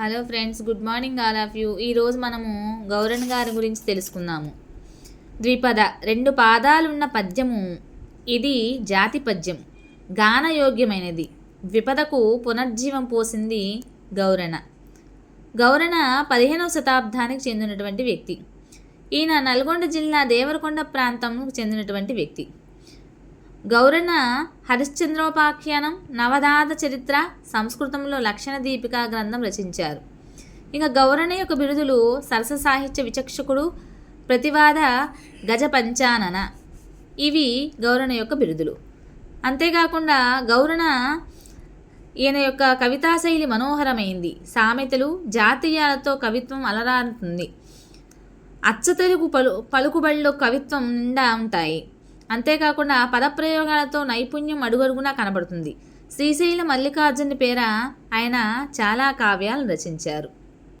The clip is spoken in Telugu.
Hello friends good morning all of you. ఈరోజు మనము గౌరన్ గారి గురించి తెలుసుకుందాము. ద్విపద రెండు పాదాలున్న పద్యము. ఇది జాతి పద్యం. గానయోగ్యమైనది. ద్విపదకు పునర్జీవం పోసింది గౌరణ గౌరణ పదిహేనవ శతాబ్దానికి చెందినటువంటి వ్యక్తి. ఈయన నల్గొండ జిల్లా దేవరకొండ ప్రాంతంకు చెందినటువంటి వ్యక్తి. గౌరణ హరిశ్చంద్రోపాఖ్యానం నవదాత చరిత్ర సంస్కృతంలో లక్షణ దీపిక గ్రంథం రచించారు. ఇంకా గౌరణ యొక్క బిరుదులు సరస సాహిత్య విచక్షకుడు ప్రతివాద గజ పంచానన. ఇవి గౌరణ యొక్క బిరుదులు. అంతేకాకుండా గౌరణ ఈయన యొక్క కవితా శైలి మనోహరమైంది. సామెతలు జాతీయాలతో కవిత్వం అలరారుతుంది. అచ్చ తెలుగు పలు పలుకుబడిలో కవిత్వం నిండా ఉంటాయి. అంతేకాకుండా పదప్రయోగాలతో నైపుణ్యం అడుగడుగునా కనబడుతుంది. శ్రీశైల మల్లికార్జున పేర ఆయన చాలా కావ్యాలు రచించారు.